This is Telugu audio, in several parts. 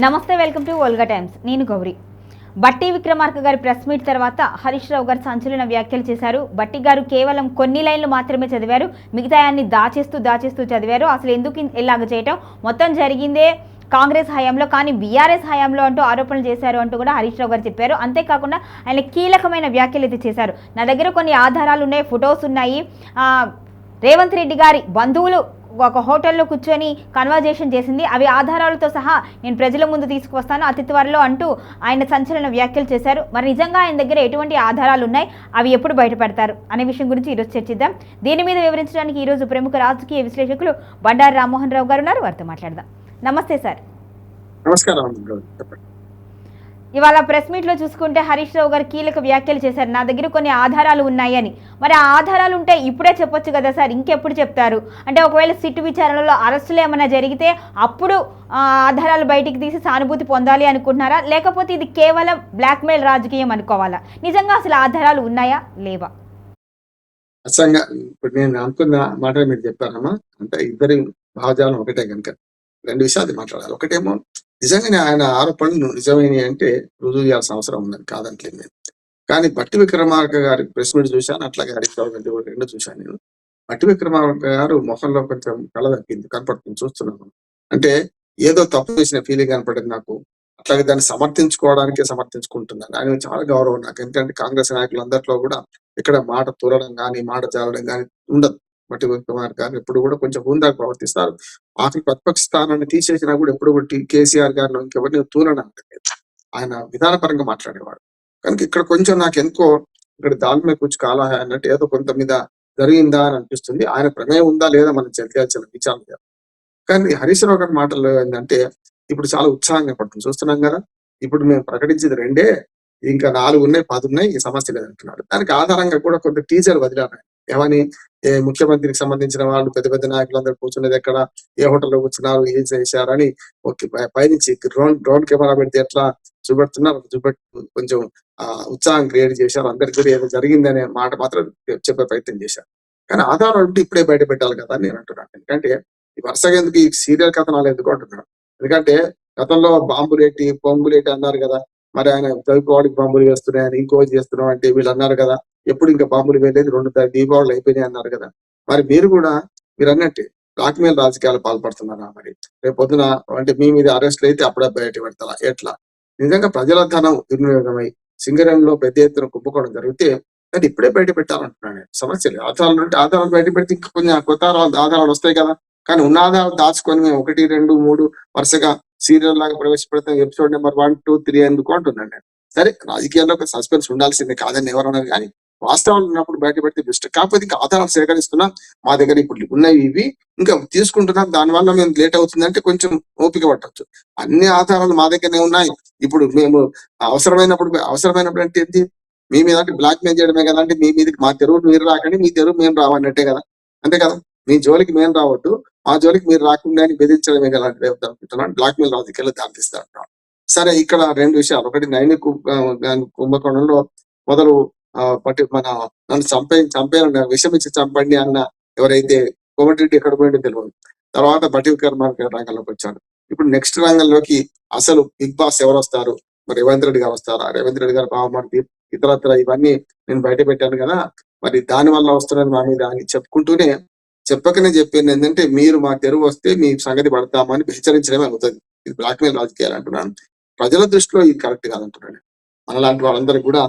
నమస్తే వెల్కమ్ టు ఓల్గా టైమ్స్. నేను గౌరీ. బట్టి విక్రమార్క గారి ప్రెస్ మీట్ తర్వాత హరీష్ రావు గారు సంచలన వ్యాఖ్యలు చేశారు. బట్టి గారు కేవలం కొన్ని లైన్లు మాత్రమే చదివారు. మిగతాయాన్ని దాచేస్తూ దాచేస్తూ చదివారు. అసలు ఎందుకు ఇలాగ చేయటం? మొత్తం జరిగిందే కాంగ్రెస్ హయాంలో కానీ బీఆర్ఎస్ హయాంలో అంటూ ఆరోపణలు చేశారు అంటూ కూడా హరీష్ రావు గారు చెప్పారు. అంతేకాకుండా ఆయన కీలకమైన వ్యాఖ్యలు అయితే చేశారు. నా దగ్గర కొన్ని ఆధారాలు ఉన్నాయి ఫొటోస్ ఉన్నాయి. రేవంత్ రెడ్డి గారి బంధువులు ఒక హోటల్లో కూర్చొని కన్వర్జేషన్ చేసింది. అవి ఆధారాలతో సహా నేను ప్రజల ముందు తీసుకువస్తాను. అతి త్వరలో అంటూ ఆయన సంచలన వ్యాఖ్యలు చేశారు. మరి నిజంగా ఆయన దగ్గర ఎటువంటి ఆధారాలు ఉన్నాయి? అవి ఎప్పుడు బయటపడతారు? అనే విషయం గురించి ఈరోజు చర్చిద్దాం. దీని మీద వివరించడానికి ఈరోజు ప్రముఖ రాజకీయ విశ్లేషకులు బండారు రామ్మోహన్ రావు గారు ఉన్నారు. వారితో మాట్లాడదాం. నమస్తే సార్. నమస్కారం. ఇవాళ ప్రెస్ మీట్లో చూసుకుంటే హరీష్ రావు గారు కీలక వ్యాఖ్యలు చేశారు. నా దగ్గర కొన్ని ఆధారాలు ఉన్నాయని. మరి ఆ ఆధారాలు ఉంటే ఇప్పుడే చెప్పొచ్చు కదా సార్ ఇంకెప్పుడు చెప్తారు? అంటే ఒకవేళ సిట్టు విచారణలో అరెస్టులు ఏమైనా జరిగితే అప్పుడు ఆధారాలు బయటికి తీసి సానుభూతి పొందాలి అనుకుంటున్నారా? లేకపోతే ఇది కేవలం బ్లాక్మెయిల్ రాజకీయం అనుకోవాలా? నిజంగా అసలు ఆధారాలు ఉన్నాయా? లేవా? అసంగా ఇప్పుడు నేను అనుకున్న మాట మీరు చెప్పారమ్మా. అంటే ఇద్దరి భావజాలం ఒకటే కనుక. రెండు విషయాలు మాట్లాడాలి. ఒకటేమో నిజంగానే ఆయన ఆరోపణలు నిజమైన అంటే రుజువు చేయాల్సిన అవసరం ఉందని కాదంటలేదు నేను. కానీ బట్టి విక్రమార్క గారి ప్రెస్ మీట్ చూశాను అట్లాగే హరీష్ రావు గారి రెండు చూశాను నేను. బట్టి విక్రమార్క గారు మొహంలో కొంచెం కళ కనపడుతుంది చూస్తున్నాను. అంటే ఏదో తప్పు చేసిన ఫీలింగ్ కనపడింది నాకు. అట్లాగే దాన్ని సమర్థించుకోవడానికే సమర్థించుకుంటున్నాను. ఆయన చాలా గౌరవం నాకు. ఎందుకంటే కాంగ్రెస్ నాయకులందరిలో కూడా ఇక్కడ మాట తూలడం కానీ మాట జారడం కానీ ఉండదు. మట్టి కుమార్ గారు ఎప్పుడు కూడా కొంచెం హుందా ప్రవర్తిస్తారు. ఆఖరి ప్రతిపక్ష స్థానాన్ని తీసేసినా కూడా ఎప్పుడు కూడా కేసీఆర్ గారిని ఇంకెవరిని తూలడం ఆయన విధానపరంగా మాట్లాడేవాడు. కనుక ఇక్కడ కొంచెం నాకు ఎందుకో ఇక్కడ దాని మీద కొంచెం కాలా అన్నట్టు ఏదో కొంత మీద జరిగిందా అని అనిపిస్తుంది. ఆయన ప్రమేయం ఉందా లేదా మనం తెలియాల్సిన విచారణ చేయాలి. కానీ హరీష్ రావు గారి మాటలు ఏంటంటే ఇప్పుడు చాలా ఉత్సాహంగా పడుతుంది. చూస్తున్నాం కదా ఇప్పుడు మేము ప్రకటించేది రెండే ఇంకా నాలుగు ఉన్నాయి పది ఉన్నాయి ఈ సమస్య లేదంటున్నాడు. దానికి ఆధారంగా కూడా కొంత టీచర్ వదిలారు ఆయన. ఏమని? ఏ ముఖ్యమంత్రికి సంబంధించిన వాళ్ళు పెద్ద పెద్ద నాయకులందరూ కూర్చునేది ఎక్కడ? ఏ హోటల్లో కూర్చున్నారు? ఏం చేశారని ఓకే పైనుంచి డ్రోన్ డ్రోన్ కెమెరా పెడితే ఎట్లా చూపెడుతున్నారు? చూపెట్టు కొంచెం ఆ ఉత్సాహం క్రియేట్ చేశారు. అందరికి కూడా ఏదో జరిగిందనే మాట మాత్రం చెప్పే ప్రయత్నం చేశారు. కానీ ఆధారాలు ఉంటే ఇప్పుడే బయట పెట్టాలి కదా నేను అంటున్నాను ఎందుకంటే ఈ వరుసగా ఎందుకు ఈ సీరియల్ కథనాలు ఎందుకు అంటున్నాను ఎందుకంటే గతంలో బాంబులేటి పొంగులేటి అన్నారు కదా. మరి ఆయన దీపావళికి బాంబులు వేస్తున్నాయని ఇంకో చేస్తున్నాం అంటే వీళ్ళు అన్నారు కదా. ఎప్పుడు ఇంకా బాంబులు వేయలేదు రెండు దీపావళి అయిపోయినాయి అన్నారు కదా. మరి మీరు కూడా మీరు అన్నట్టు బ్లాక్మెయిల్ రాజకీయాలు పాల్పడుతున్నారా మరి? రేపు పొద్దున అంటే మీ మీద అరెస్ట్లు అయితే అప్పుడే బయట పెడతారా? ఎట్లా? నిజంగా ప్రజల ధనం దుర్వినియోగమై సింగరేణిలో పెద్ద ఎత్తున కుంభకోణం జరిగితే అది ఇప్పుడే బయట పెట్టాలంటున్నాను నేను. సమస్య లేదు ఆధారాలు ఉంటే ఆధారాలు బయట పెడితే ఇంకా కొంచెం కొత్త ఆధారాలు ఆధారాలు వస్తాయి కదా. కానీ ఉన్న ఆధారాలు దాచుకొని మేము ఒకటి రెండు మూడు వరుసగా సీరియల్ లాగా ప్రవేశపెడతాం. Episode number one two three ఎందుకు అంటున్నాను నేను. సరే రాజకీయాల్లో ఒక సస్పెన్స్ ఉండాల్సిందే కాదని ఎవరన్నారు కానీ వాస్తవాలు ఉన్నప్పుడు బయట పెడితే బెస్ట్ కాకపోతే ఇంకా ఆధారాలు సేకరిస్తున్నా మా దగ్గర ఇప్పుడు ఉన్నాయి ఇవి. ఇంకా తీసుకుంటున్నాం. దానివల్ల మేము లేట్ అవుతుందంటే కొంచెం ఓపిక పట్టవచ్చు అన్ని ఆధారాలు మా దగ్గరనే ఉన్నాయి. ఇప్పుడు మేము అవసరమైనప్పుడు అవసరమైనప్పుడు అంటే ఏంటి? మీ మీద అంటే బ్లాక్ మెయిల్ చేయడమే కదా అంటే మీ మీదకి మా తెరువు మీరు రాకండి మీ తెరువు మేము రావన్నట్టే కదా. అంతే కదా? మీ జోలికి మేము రావద్దు. మా జోలికి మీరు రాకుండా అని బెదిరించడమే కదా అంటే అనుకుంటున్నాను బ్లాక్ మెయిల్ రాజకీయాలు దారితీస్తారు అంటున్నాను. సరే ఇక్కడ రెండు విషయాలు. ఒకటి నైని కుంభకోణంలో మొదలు పట్టి మన నన్ను చంపే చంపేయాలని విషం ఇచ్చి చంపండి అన్న ఎవరైతే కోమటిరెడ్డి ఎక్కడ పోయిందో తెలియదు తర్వాత బట్టి విక్రమార్క రంగంలోకి వచ్చాడు. ఇప్పుడు నెక్స్ట్ రంగంలోకి అసలు బిగ్ బాస్ ఎవరు వస్తారు మరి రేవంత్ రెడ్డి గారు వస్తారా? రేవంత్ రెడ్డి గారు బావమర్ది ఇతరత్ర ఇవన్నీ నేను బయట పెట్టాను కదా. మరి దాని వల్ల వస్తున్నది మా మీద అని చెప్పుకుంటూనే చెప్పకనే చెప్పింది ఏంటంటే మీరు మా తెరువు వస్తే మీ సంగతి పడతామని హెచ్చరించడమే అవుతుంది. ఇది బ్లాక్మెయిల్ రాజకీయాలు అంటున్నాను. ప్రజల దృష్టిలో ఇది కరెక్ట్ కాదంటున్నాను మనలాంటి వాళ్ళందరికీ కూడా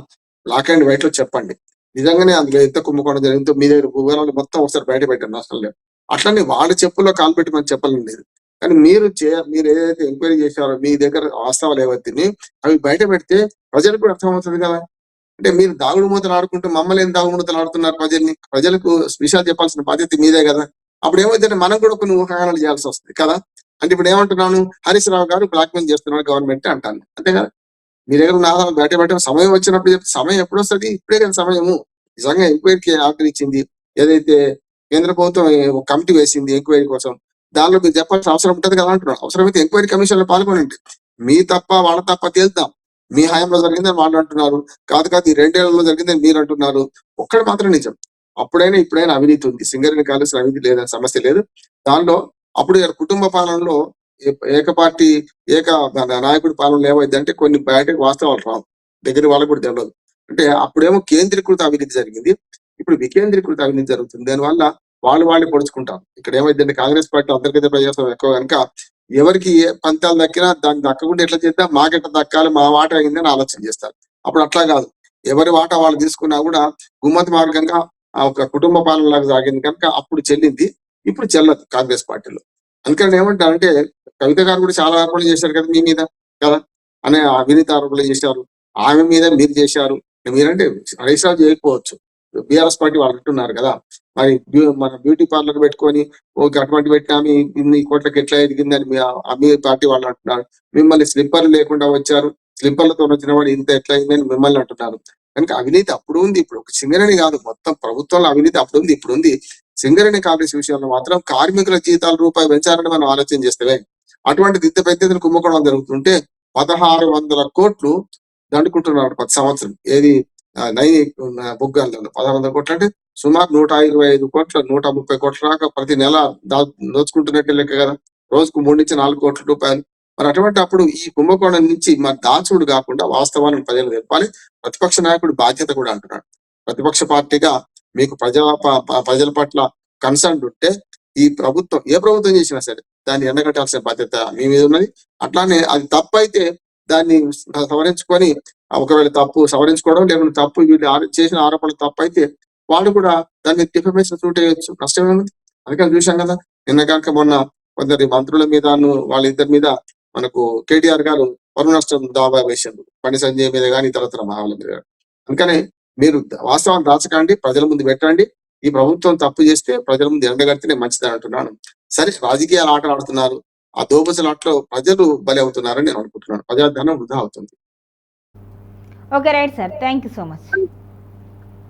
బ్లాక్ అండ్ వైట్లో చెప్పండి. నిజంగానే అందులో ఎంత కుంభకోణం జరిగిందో మీ దగ్గర వివరాలు మొత్తం ఒకసారి బయట పెట్టండి అసలు లేదు. అట్లనే వాళ్ళ చెప్పుల్లో కాలు పెట్టి మనం చెప్పాలని లేదు. కానీ మీరు చే మీరు ఏదైతే ఎంక్వైరీ చేశారో మీ దగ్గర వాస్తవాలు ఏవైతే అవి బయట పెడితే ప్రజలకు కూడా అర్థమవుతుంది కదా. అంటే మీరు దాగుడు మూతలు ఆడుకుంటూ మమ్మల్ని ఏం దాగుడు మూతలు ఆడుతున్నారు ప్రజల్ని? ప్రజలకు విషయాలు చెప్పాల్సిన బాధ్యత మీదే కదా. అప్పుడు ఏమైతే మనం కూడా కొన్ని ఊహాగానాలు చేయాల్సి వస్తుంది కదా. అంటే ఇప్పుడు ఏమంటున్నాను? హరీష్ రావు గారు బ్లాక్ మెయిల్ చేస్తున్నారు గవర్నమెంట్ అంటాను. అంతే కదా? మీ దగ్గర ఉన్న ఆధారాలు బయట పెట్టడం సమయం వచ్చినప్పుడు చెప్తే సమయం ఎప్పుడు వస్తుంది? ఇప్పుడే కదా సమయము. నిజంగా ఎంక్వైరీకి ఆర్డర్ ఇచ్చింది ఏదైతే కేంద్ర ప్రభుత్వం ఒక కమిటీ వేసింది ఎంక్వైరీ కోసం. దానిలో మీరు చెప్పాల్సిన అవసరం ఉంటుంది కదా అంటున్నారు అవసరమైతే ఎంక్వైరీ కమిషన్లో పాల్గొనండి. మీ తప్ప వాళ్ళ తప్ప తేల్తాం మీ హయాంలో జరిగిందని వాళ్ళు అంటున్నారు. కాదు కాదు ఈ రెండేళ్ళలో జరిగిందని మీరు అంటున్నారు. ఒక్కటి మాత్రం నిజం. అప్పుడైనా ఇప్పుడైనా అవినీతి ఉంది. సింగరేణి కాలేజ్ అవినీతి లేదని సమస్య లేదు. దానిలో అప్పుడు కుటుంబ పాలనలో ఏక పార్టీ ఏక మన నాయకుడి పాలనలో ఏమైందంటే కొన్ని బయటకు వాస్తవాలు రావు. దగ్గర వాళ్ళకు కూడా తెలియదు అంటే అప్పుడేమో కేంద్రీకృత అవినీతి జరిగింది. ఇప్పుడు వికేంద్రీకృత అవినీతి జరుగుతుంది. దానివల్ల వాళ్ళు వాళ్ళే పొడుచుకుంటారు. ఇక్కడ ఏమైందంటే కాంగ్రెస్ పార్టీ అంతర్గత ప్రజాస్వామ్యం ఎక్కువ కనుక ఎవరికి ఏ పంతాలు దక్కినా దాన్ని దక్కకుండా ఎట్లా చేద్దాం? మాకెట్లా దక్కాలి? మా వాట అయిందని ఆలోచన చేస్తారు. అప్పుడు అట్లా కాదు. ఎవరి వాటా వాళ్ళు తీసుకున్నా కూడా గుమ్మతి మార్గంగా ఆ ఒక కుటుంబ పాలనలాగా సాగింది కనుక అప్పుడు చెల్లింది. ఇప్పుడు చెల్లదు కాంగ్రెస్ పార్టీలో. అందుకని ఏమంటారంటే కవిత గారు కూడా చాలా ఆరోపణలు చేశారు కదా మీ మీద కదా? అనే అవినీతి ఆరోపణలు చేశారు. ఆమె మీద మీరు చేశారు. మీరంటే హరీష్ రావు చేయకపోవచ్చు బీఆర్ఎస్ పార్టీ వాళ్ళు అంటున్నారు కదా. మరి బ్యూ- మన బ్యూటీ పార్లర్ పెట్టుకొని ఓకే అటువంటి పెట్టినా మీ ఇన్ని కోట్లకి ఎట్లా ఎదిగిందని మీ మీ పార్టీ వాళ్ళు అంటున్నారు. మిమ్మల్ని స్లిప్పర్లు లేకుండా వచ్చారు. స్లిప్పర్లతో వచ్చిన వాడు ఇంత ఎట్లా అయిందని మిమ్మల్ని అంటున్నారు. కనుక అవినీతి అప్పుడు ఉంది. ఇప్పుడు ఒక సింగరేణి కాదు. మొత్తం ప్రభుత్వంలో అవినీతి అప్పుడు ఉంది. ఇప్పుడు ఉంది. సింగరేణి కాంగ్రెస్ విషయంలో మాత్రం కార్మికుల జీతాల రూపాయి పెంచాలని మనం ఆలోచన చేస్తే అటువంటిది ఇంత పెద్ద ఎత్తున కుంభకోణం జరుగుతుంటే పదహారు వందల కోట్లు దండుకుంటున్నారు ప్రతి సంవత్సరం. ఏది నై బుగ్గాలలో పదహారు వందల కోట్లు అంటే సుమారు నూట ఇరవై ఐదు కోట్ల నూట ముప్పై కోట్ల దాకా ప్రతి నెల దా దోచుకుంటున్నట్టే లెక్క కదా. రోజుకు మూడు నుంచి నాలుగు కోట్ల రూపాయలు. మరి అటువంటి అప్పుడు ఈ కుంభకోణం నుంచి మరి దాచుడు కాకుండా వాస్తవాన్ని ప్రజలు తెలపాలి. ప్రతిపక్ష నాయకుడు బాధ్యత కూడా అంటున్నాడు. ప్రతిపక్ష పార్టీగా మీకు ప్రజల ప్రజల పట్ల కన్సర్న్ ఉంటే ఈ ప్రభుత్వం ఏ ప్రభుత్వం చేసినా సరే దాన్ని ఎండగట్టాల్సిన బాధ్యత మీ మీద ఉన్నది. అట్లానే అది తప్పు అయితే దాన్ని సవరించుకొని ఒకవేళ తప్పు సవరించుకోవడం లేకుంటే తప్పు వీళ్ళు చేసిన ఆరోపణలు తప్పు అయితే వాళ్ళు కూడా దాన్ని డిఫమేషన్ సూట్ చేయొచ్చు. నష్టమేముంది అందుకని చూశాం కదా. నిన్న కనుక మొన్న కొందరి మంత్రుల మీద వాళ్ళిద్దరి మీద మనకు కేటీఆర్ గారు పరువు నష్టం దావా వేశారు. పని సంజయ్ మీద కానీ ఇతరత్ర మావల మీద గాని. అందుకని మీరు వాస్తవాన్ని దాచకండి ప్రజల ముందు పెట్టండి. ఈ ప్రభుత్వం తప్పు చేస్తే ప్రజల ముందు ఎండగడితేనే మంచిది అంటున్నాను. సరే రాజకీయాలు ఆటలు ఆడుతున్నారు. ఆ దోబసలాట్లో ఆటలో ప్రజలు బలి అవుతున్నారని నేను అనుకుంటున్నాను. ప్రజాధనం వృధా అవుతుంది. Okay right sir thank you so much